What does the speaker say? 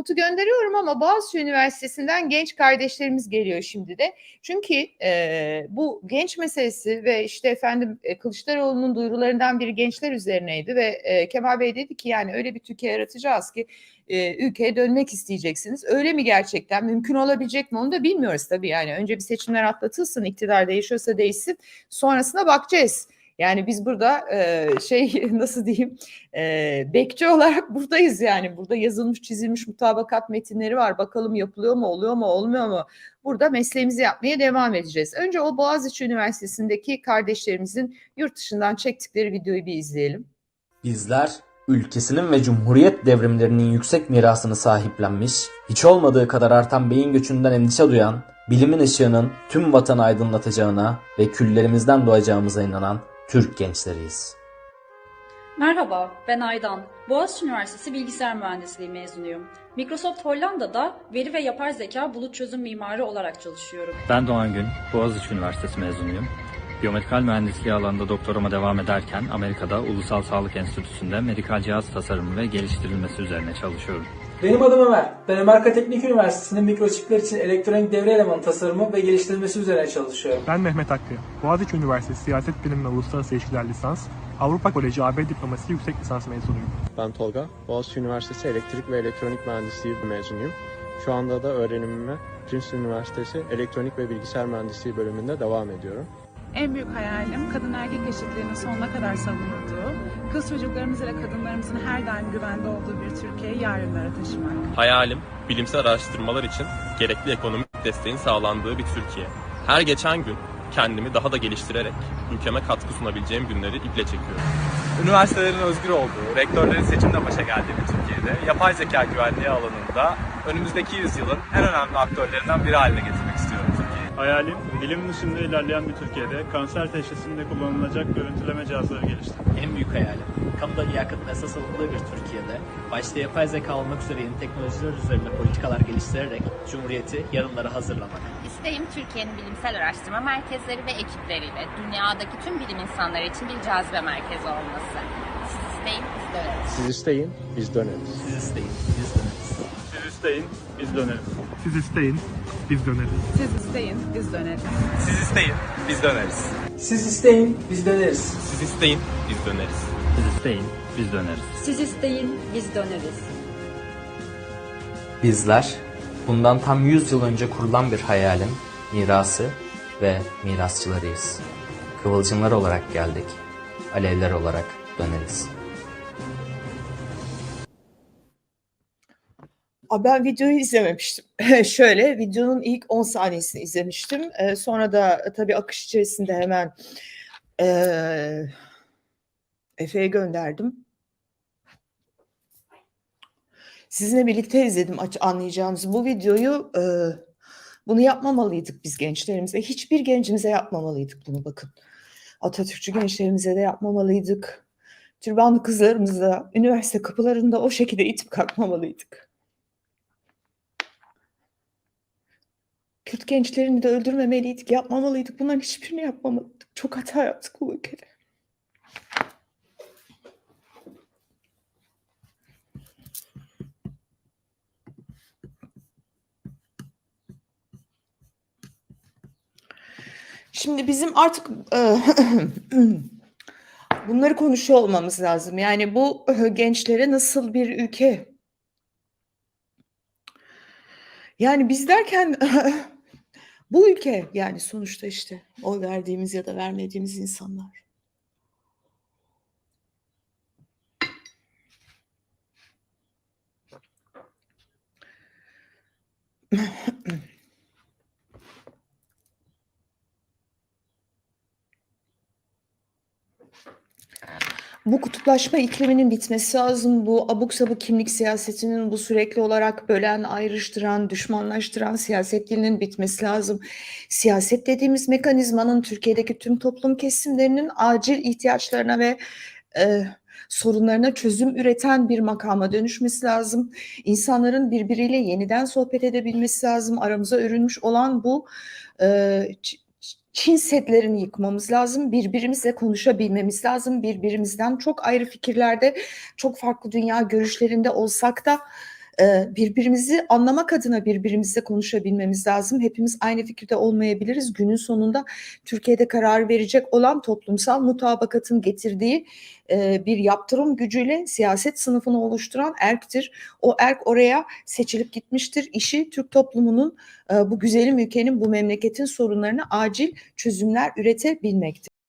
Umut'u gönderiyorum ama Boğaziçi Üniversitesi'nden genç kardeşlerimiz geliyor şimdi de. Çünkü e, bu genç meselesi ve işte efendim e, Kılıçdaroğlu'nun duyurularından biri gençler üzerineydi ve e, Kemal Bey dedi ki yani öyle bir Türkiye yaratacağız ki e, ülkeye dönmek isteyeceksiniz. Öyle mi gerçekten? Mümkün olabilecek mi onu da bilmiyoruz tabii yani. Önce bir seçimler atlatılsın, iktidar değişiyorsa değişsin. Sonrasına bakacağız. Yani biz burada e, şey nasıl diyeyim e, bekçi olarak buradayız yani. Burada yazılmış çizilmiş mutabakat metinleri var. Bakalım yapılıyor mu oluyor mu olmuyor mu? Burada mesleğimizi yapmaya devam edeceğiz. Önce o Boğaziçi Üniversitesi'ndeki kardeşlerimizin yurt dışından çektikleri videoyu bir izleyelim. Bizler ülkesinin ve cumhuriyet devrimlerinin yüksek mirasını sahiplenmiş, hiç olmadığı kadar artan beyin göçünden endişe duyan, bilimin ışığının tüm vatanı aydınlatacağına ve küllerimizden doğacağımıza inanan Türk gençleriyiz. Merhaba, ben Aydan. Boğaziçi Üniversitesi Bilgisayar Mühendisliği mezunuyum. Microsoft Hollanda'da veri ve yapay zeka bulut çözüm mimarı olarak çalışıyorum. Ben Doğan Gün, Boğaziçi Üniversitesi mezunuyum. Biyomedikal mühendisliği alanında doktorama devam ederken Amerika'da Ulusal Sağlık Enstitüsü'nde medikal cihaz tasarımı ve geliştirilmesi üzerine çalışıyorum. Benim adım Ömer. Ben Amerika Teknik Üniversitesi'nde mikroçipler için elektronik devre elemanı tasarımı ve geliştirilmesi üzerine çalışıyorum. Ben Mehmet Hakkı. Boğaziçi Üniversitesi Siyaset Bilimi ve Uluslararası İlişkiler Lisans, Avrupa Koleji AB Diplomasi Yüksek Lisans mezunuyum. Ben Tolga. Boğaziçi Üniversitesi Elektrik ve Elektronik Mühendisliği mezunuyum. Şu anda da öğrenimime Princeton Üniversitesi Elektronik ve Bilgisayar Mühendisliği bölümünde devam ediyorum. En büyük hayalim kadın erkek eşitliğinin sonuna kadar savunulduğu, kız çocuklarımız ile kadınlarımızın her daim güvende olduğu bir Türkiye'yi yarınlara taşımak. Hayalim, bilimsel araştırmalar için gerekli ekonomik desteğin sağlandığı bir Türkiye. Her geçen gün kendimi daha da geliştirerek ülkeme katkı sunabileceğim günleri iple çekiyorum. Üniversitelerin özgür olduğu, rektörlerin seçimle başa geldiği bir Türkiye'de yapay zeka güvenliği alanında önümüzdeki yüzyılın en önemli aktörlerinden biri haline getirmek istiyorum. Hayalim, bilim dışında ilerleyen bir Türkiye'de kanser teşhisinde kullanılacak görüntüleme cihazları geliştirmek. En büyük hayalim, kamuda liyakatın esas alındığı bir Türkiye'de, başta yapay zeka olmak üzere yeni teknolojiler üzerinde politikalar geliştirerek Cumhuriyeti yarınlara hazırlamak. İsteğim Türkiye'nin bilimsel araştırma merkezleri ve ekipleriyle dünyadaki tüm bilim insanları için bir cazibe merkezi olması. Siz isteyin, biz döneriz. Siz isteyin, biz döneriz. Siz isteyin, biz döneriz. Siz isteyin, biz döneriz. Siz isteyin, biz döneriz. Siz isteyin, biz döneriz. Siz isteyin, biz döneriz. Siz isteyin, biz döneriz. Siz isteyin, biz döneriz. Siz isteyin, biz döneriz. Siz isteyin, biz döneriz. Bizler, bundan tam 100 yıl önce kurulan bir hayalin mirası ve mirasçılarıyız. Kıvılcımlar olarak geldik, alevler olarak döneriz. Ben videoyu izlememiştim. Şöyle videonun ilk 10 saniyesini izlemiştim. Ee, sonra da e, tabii akış içerisinde hemen eee Efe'ye gönderdim. Sizinle birlikte izledim anlayacağınız bu videoyu. e, bunu yapmamalıydık biz gençlerimize. Hiçbir gencimize yapmamalıydık bunu bakın. Atatürkçü gençlerimize de yapmamalıydık. Türbanlı kızlarımızı da üniversite kapılarında o şekilde itip kalkmamalıydık. Kürt gençlerini de öldürmemeliydik, yapmamalıydık. Bunların hiçbirini yapmamalıydık. Çok hata yaptık bu ülkede. Şimdi bizim artık e, bunları konuşuyor olmamız lazım. Yani bu e, gençlere nasıl bir ülke? Yani biz derken bu ülke yani sonuçta işte oy verdiğimiz ya da vermediğimiz insanlar. Bu kutuplaşma ikliminin bitmesi lazım. Bu abuk sabuk kimlik siyasetinin bu sürekli olarak bölen, ayrıştıran, düşmanlaştıran siyaset dilinin bitmesi lazım. Siyaset dediğimiz mekanizmanın Türkiye'deki tüm toplum kesimlerinin acil ihtiyaçlarına ve e, sorunlarına çözüm üreten bir makama dönüşmesi lazım. İnsanların birbiriyle yeniden sohbet edebilmesi lazım. Aramıza örülmüş olan bu e, Çin setlerini yıkmamız lazım. Birbirimizle konuşabilmemiz lazım. Birbirimizden çok ayrı fikirlerde, çok farklı dünya görüşlerinde olsak da birbirimizi anlamak adına birbirimizle konuşabilmemiz lazım. Hepimiz aynı fikirde olmayabiliriz. Günün sonunda Türkiye'de karar verecek olan toplumsal mutabakatın getirdiği e, bir yaptırım gücüyle siyaset sınıfını oluşturan erktir. O erk oraya seçilip gitmiştir. İşi Türk toplumunun e, bu güzelim ülkenin, bu memleketin sorunlarına acil çözümler üretebilmektir.